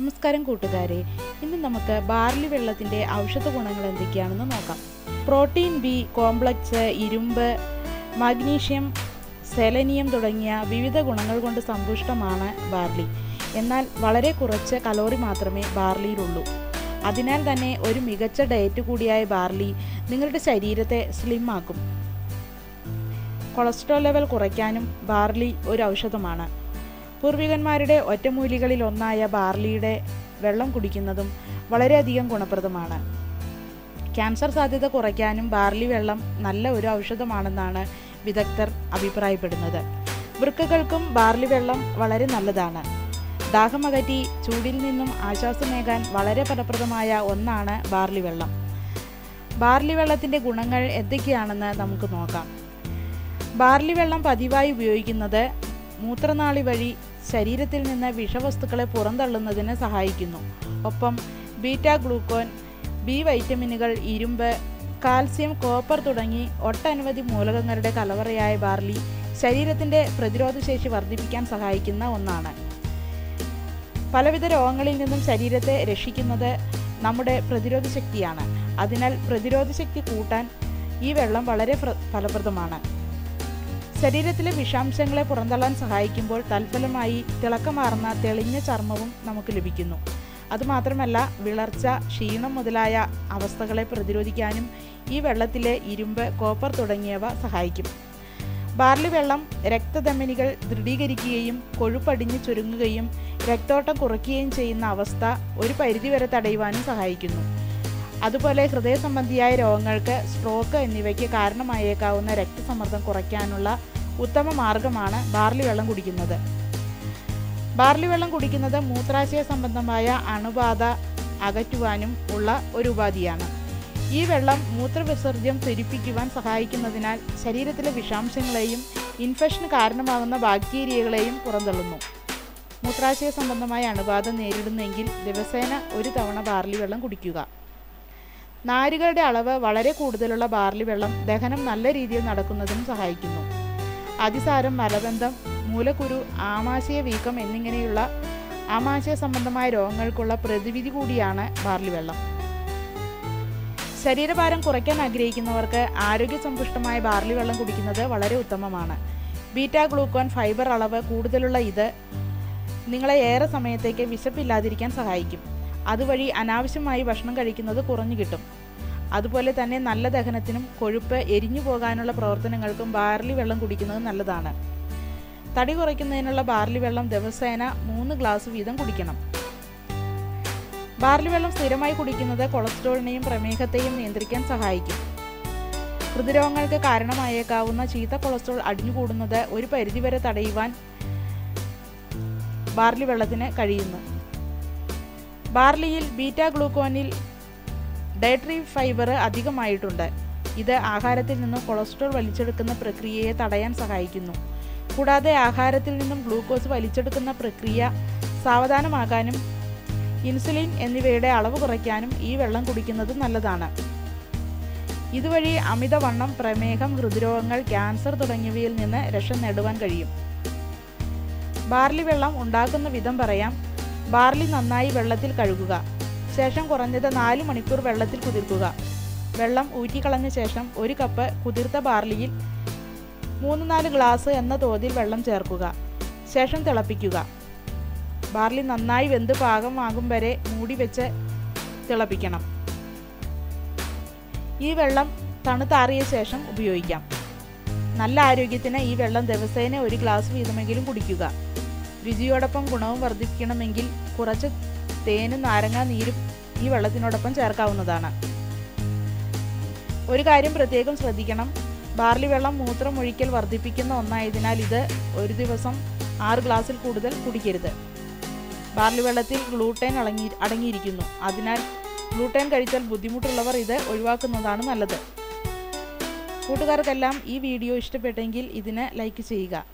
നമസ്കാരം കൂട്ടുകാരെ. ഇന്ന് നമുക്ക് ബാർലി വെള്ളത്തിന്റെ ഔഷധ ഗുണങ്ങൾ എന്തൊക്കെയാണെന്ന് നോക്കാം. പ്രോട്ടീൻ ബി കോംപ്ലക്സ് ഇരുമ്പ് മഗ്നീഷ്യം സെലനിയം തുടങ്ങിയ വിവിധ ഗുണങ്ങൾ കൊണ്ട് സമ്പുഷ്ടമാണ് ബാർലി. എന്നാൽ വളരെ കുറച്ച് കലോറി മാത്രമേ ബാർലിയിലുള്ളൂ. അതിനാൽ തന്നെ ഒരു മികച്ച ഡയറ്റ് കൂടിയായ ബാർലി നിങ്ങളുടെ ശരീരത്തെ സ്ലിം ആക്കും. കൊളസ്ട്രോൾ ലെവൽ കുറയ്ക്കാനും ബാർലി ഒരു ഔഷധമാണ്. പൂർവികന്മാരുടെ ഒറ്റമൂലികളിൽ ഒന്നായ ബാർലിയുടെ വെള്ളം കുടിക്കുന്നതും വളരെയധികം ഗുണപ്രദമാണ്. ക്യാൻസർ സാധ്യത കുറയ്ക്കാനും ബാർലി വെള്ളം നല്ല ഒരു ഔഷധമാണെന്നാണ് വിദഗ്ധർ അഭിപ്രായപ്പെടുന്നത്. വൃക്കകൾക്കും ബാർലി വെള്ളം വളരെ നല്ലതാണ്. ദാഹമകറ്റി ചൂടിൽ നിന്നും ആശ്വാസമേകാൻ വളരെ ഫലപ്രദമായ ഒന്നാണ് ബാർലി വെള്ളം. ബാർലി വെള്ളത്തിന്റെ ഗുണങ്ങൾ എന്തൊക്കെയാണെന്ന് നമുക്ക് നോക്കാം. ബാർലി വെള്ളം പതിവായി ഉപയോഗിക്കുന്നത് മൂത്രനാളി വഴി ശരീരത്തിൽ നിന്ന് വിഷവസ്തുക്കളെ പുറന്തള്ളുന്നതിന് സഹായിക്കുന്നു. ഒപ്പം ബീറ്റ ഗ്ലൂക്കോൻ ബി വൈറ്റമിനുകൾ ഇരുമ്പ് കാൽസ്യം കോപ്പർ തുടങ്ങി ഒട്ടനവധി മൂലകങ്ങളുടെ കലവറയായ ബാർലി ശരീരത്തിന്റെ പ്രതിരോധശേഷി വർദ്ധിപ്പിക്കാൻ സഹായിക്കുന്ന ഒന്നാണ്. പലവിധ രോഗങ്ങളിൽ നിന്നും ശരീരത്തെ രക്ഷിക്കുന്നത് നമ്മുടെ പ്രതിരോധ ശക്തിയാണ് അതിനാൽ പ്രതിരോധ ശക്തി കൂട്ടാൻ ഈ വെള്ളം വളരെ പ്ര- ഫലപ്രദമാണ്. ശരീരത്തിലെ വിഷാംശങ്ങളെ പുറന്തള്ളാൻ സഹായിക്കുമ്പോൾ തൽഫലമായി തിളക്കമാർന്ന തെളിഞ്ഞ ചർമ്മവും നമുക്ക് ലഭിക്കുന്നു. അതുമാത്രമല്ല വിളർച്ച ക്ഷീണം മുതലായ അവസ്ഥകളെ പ്രതിരോധിക്കാനും ഈ വെള്ളത്തിലെ ഇരുമ്പ് കോപ്പർ തുടങ്ങിയവ സഹായിക്കും. ബാർലി വെള്ളം രക്തധമനികൾ ദൃഢീകരിക്കുകയും കൊഴുപ്പടിഞ്ഞ് ചുരുങ്ങുകയും രക്തോട്ടം കുറയ്ക്കുകയും ചെയ്യുന്ന അവസ്ഥ ഒരു പരിധിവരെ തടയുവാനും സഹായിക്കുന്നു. അതുപോലെ ഹൃദയ സംബന്ധിയായ രോഗങ്ങൾക്ക് സ്ട്രോക്ക് എന്നിവയ്ക്ക് കാരണമായേക്കാവുന്ന രക്തസമ്മർദ്ദം കുറയ്ക്കാനുള്ള ഉത്തമ മാർഗമാണ് ബാർലി വെള്ളം കുടിക്കുന്നത്. ബാർലി വെള്ളം കുടിക്കുന്നത് മൂത്രാശയ സംബന്ധമായ അണുബാധ അകറ്റുവാനും ഉള്ള ഒരു ഉപാധിയാണ്. ഈ വെള്ളം മൂത്രവിസർജ്യം ത്വരിപ്പിക്കുവാൻ സഹായിക്കുന്നതിനാൽ ശരീരത്തിലെ വിഷാംശങ്ങളെയും ഇൻഫെക്ഷന് കാരണമാകുന്ന ബാക്ടീരിയകളെയും പുറന്തള്ളുന്നു. മൂത്രാശയ സംബന്ധമായ അണുബാധ നേരിടുന്നെങ്കിൽ ദിവസേന ഒരു തവണ ബാർലി വെള്ളം കുടിക്കുക. നാരുകളുടെ അളവ് വളരെ കൂടുതലുള്ള ബാർലി വെള്ളം ദഹനം നല്ല രീതിയിൽ നടക്കുന്നതിനും സഹായിക്കുന്നു. അതിസാരം മലബന്ധം മൂലക്കുരു ആമാശയ വീക്കം എന്നിങ്ങനെയുള്ള ആമാശയ സംബന്ധമായ രോഗങ്ങൾക്കുള്ള പ്രതിവിധി കൂടിയാണ് ബാർലി വെള്ളം. ശരീരഭാരം കുറയ്ക്കാൻ ആഗ്രഹിക്കുന്നവർക്ക് ആരോഗ്യസമ്പുഷ്ടമായ ബാർലി വെള്ളം കുടിക്കുന്നത് വളരെ ഉത്തമമാണ്. ബീറ്റാ ഗ്ലൂക്കോൺ ഫൈബർ അളവ് കൂടുതലുള്ള ഇത് നിങ്ങളെ ഏറെ സമയത്തേക്ക് വിശപ്പില്ലാതിരിക്കാൻ സഹായിക്കും. അതുവഴി അനാവശ്യമായി ഭക്ഷണം കഴിക്കുന്നത് കുറഞ്ഞു കിട്ടും. അതുപോലെ തന്നെ നല്ല ദഹനത്തിനും കൊഴുപ്പ് എരിഞ്ഞു പോകാനുള്ള പ്രവർത്തനങ്ങൾക്കും ബാർലി വെള്ളം കുടിക്കുന്നത് നല്ലതാണ്. തടി കുറയ്ക്കുന്നതിനുള്ള ബാർലി വെള്ളം ദിവസേന മൂന്ന് ഗ്ലാസ് വീതം കുടിക്കണം. ബാർലി വെള്ളം സ്ഥിരമായി കുടിക്കുന്നത് കൊളസ്ട്രോളിനെയും പ്രമേഹത്തെയും നിയന്ത്രിക്കാൻ സഹായിക്കും. ഹൃദ്രോഗങ്ങൾക്ക് കാരണമായേക്കാവുന്ന ചീത്ത കൊളസ്ട്രോൾ അടിഞ്ഞുകൂടുന്നത് ഒരു പരിധിവരെ തടയുവാൻ ബാർലി വെള്ളത്തിന് കഴിയുന്നു. ബാർലിയിൽ ബീറ്റ ഗ്ലൂക്കോനിൽ ഡയറ്ററി ഫൈബർ അധികമായിട്ടുണ്ട്. ഇത് ആഹാരത്തിൽ നിന്നും കൊളസ്ട്രോൾ വലിച്ചെടുക്കുന്ന പ്രക്രിയയെ തടയാൻ സഹായിക്കുന്നു. കൂടാതെ ആഹാരത്തിൽ നിന്നും ഗ്ലൂക്കോസ് വലിച്ചെടുക്കുന്ന പ്രക്രിയ സാവധാനമാകാനും ഇൻസുലിൻ എന്നിവയുടെ അളവ് കുറയ്ക്കാനും ഈ വെള്ളം കുടിക്കുന്നത് നല്ലതാണ്. ഇതുവഴി അമിതവണ്ണം പ്രമേഹം ഹൃദ്രോഗങ്ങൾ ക്യാൻസർ തുടങ്ങിയവയിൽ നിന്ന് രക്ഷ നേടുവാൻ കഴിയും. ബാർലി വെള്ളം ഉണ്ടാക്കുന്ന വിധം പറയാം. ബാർലി നന്നായി വെള്ളത്തിൽ കഴുകുക. ശേഷം കുറഞ്ഞത് നാല് മണിക്കൂർ വെള്ളത്തിൽ കുതിർക്കുക. വെള്ളം ഊറ്റിക്കളഞ്ഞ ശേഷം ഒരു കപ്പ് കുതിർത്ത ബാർലിയിൽ മൂന്ന് നാല് ഗ്ലാസ് എന്ന തോതിൽ വെള്ളം ചേർക്കുക. ശേഷം തിളപ്പിക്കുക. ബാർലി നന്നായി വെന്ത് പാകമാകും വരെ മൂടി വെച്ച് തിളപ്പിക്കണം. ഈ വെള്ളം തണുത്താറിയ ശേഷം ഉപയോഗിക്കാം. നല്ല ആരോഗ്യത്തിന് ഈ വെള്ളം ദിവസേന ഒരു ഗ്ലാസ് വീതമെങ്കിലും കുടിക്കുക. രുചിയോടൊപ്പം ഗുണവും വർദ്ധിക്കണമെങ്കിൽ കുറച്ച് തേനും നാരങ്ങാ നീരും ഈ വെള്ളത്തിനോടൊപ്പം ചേർക്കാവുന്നതാണ്. ഒരു കാര്യം പ്രത്യേകം ശ്രദ്ധിക്കണം. ബാർലി വെള്ളം മൂത്രമൊഴിക്കൽ വർദ്ധിപ്പിക്കുന്ന ഒന്നായതിനാൽ ഇത് ഒരു ദിവസം ആറ് ഗ്ലാസ്സിൽ കൂടുതൽ കുടിക്കരുത്. ബാർലി വെള്ളത്തിൽ ഗ്ലൂട്ടൻ അടങ്ങി അടങ്ങിയിരിക്കുന്നു. അതിനാൽ ഗ്ലൂട്ടൻ കഴിച്ചാൽ ബുദ്ധിമുട്ടുള്ളവർ ഇത് ഒഴിവാക്കുന്നതാണ് നല്ലത്. കൂട്ടുകാർക്കെല്ലാം ഈ വീഡിയോ ഇഷ്ടപ്പെട്ടെങ്കിൽ ഇതിന് ലൈക്ക് ചെയ്യുക.